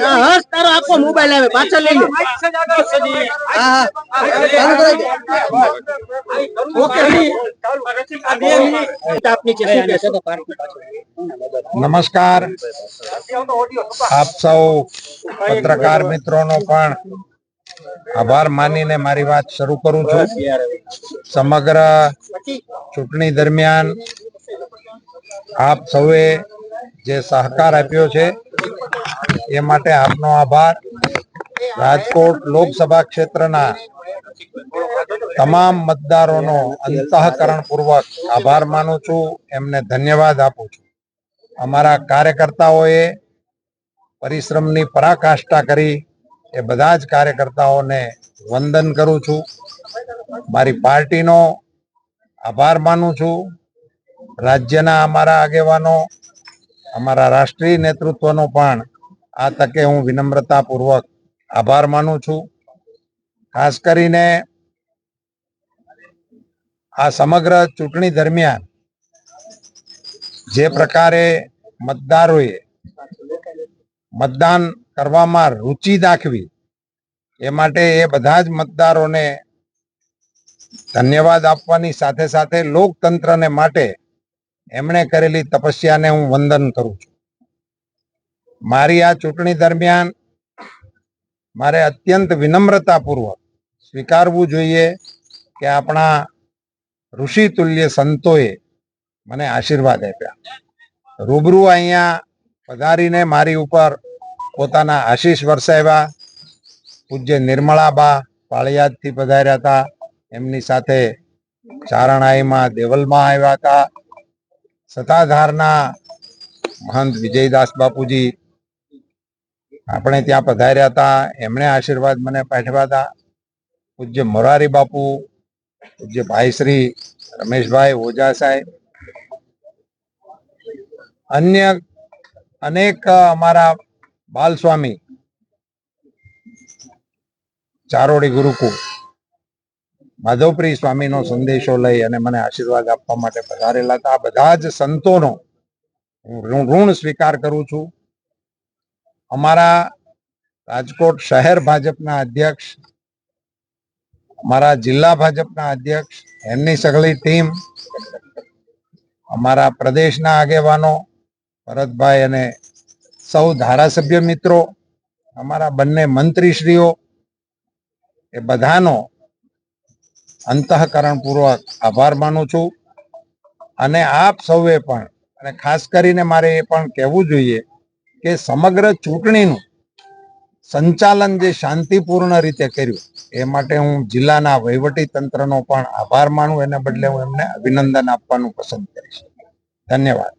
હર્ષ તારો આખો મોબાઈલ આવે પાછળ લઈ લે હા હા ચાલુ કરી દે ઓકે આપની છે શું કહેશો તો પાર્ટી પાછળ નમસ્કાર આપ સૌ પત્રકાર મિત્રોનો પણ આભાર માનીને મારી વાત શરૂ કરું છું સમગ્ર ચૂંટણી દરમિયાન આપ સૌએ જે સહકાર આપ્યો છે, એ માટે આપનો આભાર. રાજકોટ લોકસભા ક્ષેત્રના તમામ મતદારોનો અંતઃકરણ પૂર્વક આભાર માનું છું. એમને ધન્યવાદ આપું છું. અમારા કાર્યકર્તાઓએ પરિશ્રમની પરાકાષ્ઠા કરી, એ બધા જ કાર્યકર્તાઓને વંદન કરું છું. મારી પાર્ટીનો આભાર માનું છું. રાજ્યના અમારા આગેવાનો, અમારા રાષ્ટ્રીય નેતૃત્વનો પણ આ તકે હું વિનમ્રતાપૂર્વક આભાર માનું છું. ખાસ કરીને આ સમગ્ર ચૂંટણી દરમિયાન જે પ્રકારે મતદારોએ મતદાન કરવામાં રુચિ દાખવી, એ માટે એ બધા જ મતદારોને ધન્યવાદ આપવાની સાથે સાથે લોકતંત્રને માટે એમણે કરેલી તપસ્યાને હું વંદન કરું છું. મારી આ ચૂંટણી દરમિયાન મારે અત્યંત વિનમ્રતાપૂર્વક સ્વીકારવું જોઈએ કે આપણા ઋષિ તુલ્ય સંતોએ મને આશીર્વાદ આપ્યા. રૂબરૂ અહીંયા પધારીને મારી ઉપર પોતાના આશીષ વરસાવ્યા. પૂજ્ય નિર્મળાબા પાળિયાદથી પધાર્યા હતા. એમની સાથે ચારણાઈમાં દેવલમાં આવ્યા હતા. સતાધારના મહંત વિજયદાસ બાપુજી આપણે ત્યાં પધાર્યા હતા. એમણે આશીર્વાદ મને પાઠવ્યા હતા. પૂજ્ય મોરારી બાપુ, પૂજ્ય ભાઈ શ્રી રમેશભાઈ ઓઝા સાહેબ, અન્ય અનેક અમારા બાલ સ્વામી ચારોડી ગુરુકુળ માધવપ્રિય સ્વામીનો સંદેશો લઈ અને મને આશીર્વાદ આપવા માટે પધારેલા હતા. આ બધા જ સંતોનો હું ઋણ સ્વીકાર કરું છું. અમારા રાજકોટ શહેર ભાજપના અધ્યક્ષ, અમારા જિલ્લા ભાજપના અધ્યક્ષ, એમની સગળી ટીમ, અમારા પ્રદેશના આગેવાનો, ભરતભાઈ અને સૌ ધારાસભ્ય મિત્રો, અમારા બંને મંત્રીશ્રીઓ, એ બધાનો અંતઃકરણ પૂર્વક આભાર માનું છું. અને આપ સૌએ પણ, અને ખાસ કરીને મારે એ પણ કહેવું જોઈએ કે સમગ્ર ચૂંટણીનું સંચાલન જે શાંતિપૂર્ણ રીતે કર્યું, એ માટે હું જિલ્લાના વહીવટી તંત્રનો પણ આભાર માનું, એને બદલે હું એમને અભિનંદન આપવાનું પસંદ કરીશ. ધન્યવાદ.